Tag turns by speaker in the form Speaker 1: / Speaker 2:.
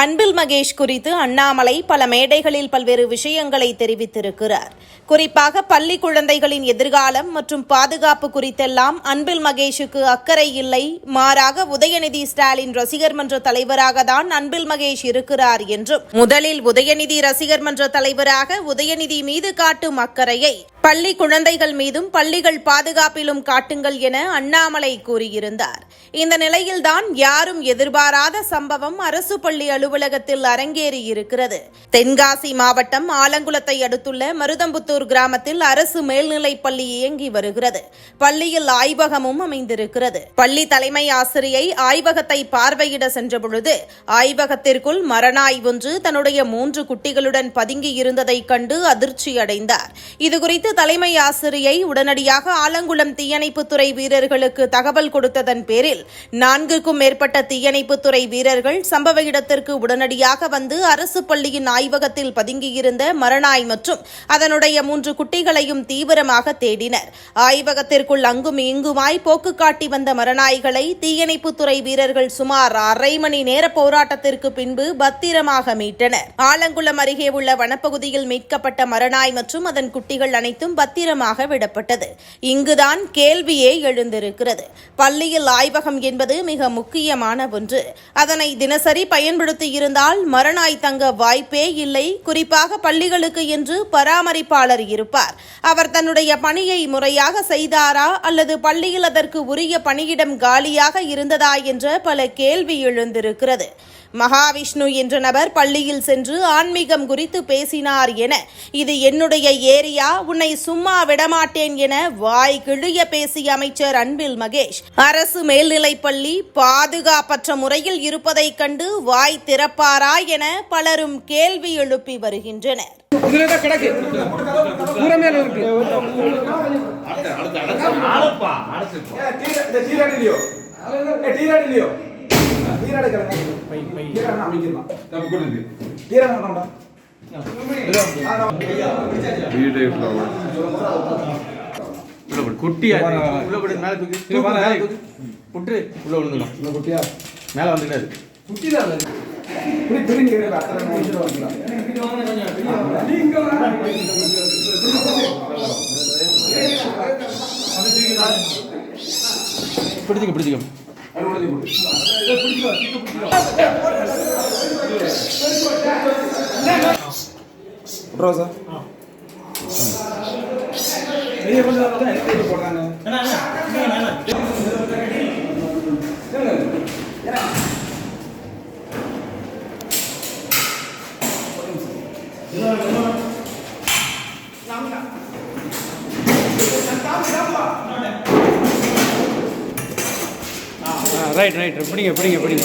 Speaker 1: அன்பில் மகேஷ் குறித்து அண்ணாமலை பல மேடைகளில் பல்வேறு விஷயங்களை தெரிவித்திருக்கிறார். குறிப்பாக பள்ளி குழந்தைகளின் எதிர்காலம் மற்றும் பாதுகாப்பு குறித்தெல்லாம் அன்பில் மகேஷுக்கு அக்கறை இல்லை. மாறாக உதயநிதி ஸ்டாலின் ரசிகர் மன்ற தலைவராக தான் அன்பில் மகேஷ் இருக்கிறார் என்றும் முதலில் உதயநிதி ரசிகர் மன்ற தலைவராக உதயநிதி மீது காட்டும் அக்கறையை பள்ளி குழந்தைகள் மீதும் பள்ளிகள் பாதுகாப்பிலும் காட்டுங்கள் என அண்ணாமலை கூறியிருந்தார். இந்த நிலையில்தான் யாரும் எதிர்பாராத சம்பவம் அரசு பள்ளி அலுவலகத்தில் அரங்கேறி இருக்கிறது. தென்காசி மாவட்டம் ஆலங்குளத்தை அடுத்துள்ள மருதம்புத்தூர் கிராமத்தில் அரசு மேல்நிலைப் பள்ளி இயங்கி வருகிறது. பள்ளியில் ஆய்வகமும் அமைந்திருக்கிறது. பள்ளி தலைமை ஆசிரியை ஆய்வகத்தை பார்வையிட சென்றபொழுது ஆய்வகத்திற்குள் மரணாய் ஒன்று தன்னுடைய மூன்று குட்டிகளுடன் பதுங்கி இருந்ததைக் கண்டு அதிர்ச்சி அடைந்தார் இதுகுறித்து தலைமை ஆசிரியை உடனடியாக ஆலங்குளம் தீயணைப்புத்துறை வீரர்களுக்கு தகவல் கொடுத்ததன் பேரில் நான்குக்கும் மேற்பட்ட தீயணைப்புத்துறை வீரர்கள் சம்பவ இடத்திற்கு உடனடியாக வந்து அரசு பள்ளியின் ஆய்வகத்தில் பதுங்கியிருந்த மரணாய் மற்றும் அதனுடைய மூன்று குட்டிகளையும் தீவிரமாக தேடினர். ஆய்வகத்திற்குள் அங்கும் இங்குமாய் போக்கு காட்டி வந்த மரணாய்களை தீயணைப்புத்துறை வீரர்கள் சுமார் அரை மணி நேர போராட்டத்திற்கு பின்பு பத்திரமாக மீட்டனர். ஆலங்குளம் அருகே உள்ள வனப்பகுதியில் மீட்கப்பட்ட மரணாய் மற்றும் அதன் குட்டிகள் அனைத்து அனைத்தும் பத்திரமாக விடப்பட்டது. இங்குதான் கேள்வியே எழுந்திருக்கிறது. பள்ளியில் ஆய்வகம் என்பது மிக முக்கியமான ஒன்று. அதனை தினசரி பயன்படுத்தி இருந்தால் மரணாய் தங்க வாய்ப்பே இல்லை. குறிப்பாக பள்ளிகளுக்கு என்று பராமரிப்பாளர் இருப்பார். அவர் தன்னுடைய பணியை முறையாக செய்தாரா அல்லது பள்ளியில் அதற்கு உரிய பணியிடம் காலியாக இருந்ததா என்ற பல கேள்வி எழுந்திருக்கிறது. மகாவிஷ்ணு என்ற நபர் பள்ளியில் சென்று ஆன்மீகம் குறித்து பேசினார் என இது என்னுடைய ஏரியா. உன்னை சும்மா விடமாட்டேன் என வாய் கிழிய பேசிய அமைச்சர் அன்பில் மகேஷ் அரசு மேல்நிலைப் பள்ளி பாதுகாப்பற்ற முறையில் இருப்பதைக் கண்டு வாய் திறப்பாரா என பலரும் கேள்வி எழுப்பி வருகின்றனர்.
Speaker 2: அமைக்கலாம்
Speaker 3: குட்டியா உள்ள போடு மேல தூக்கி புட்டு உள்ள விழுந்துடும்
Speaker 2: குட்டியா
Speaker 3: மேல வந்துட்டாரு
Speaker 2: குட்டி தான் இப்படி
Speaker 3: பிடிச்சிக்க பிடிச்சிக்க
Speaker 2: விட்றோம் சார்
Speaker 4: ரைட் ரைட் பிடிங்க பிடிங்க பிடிங்க.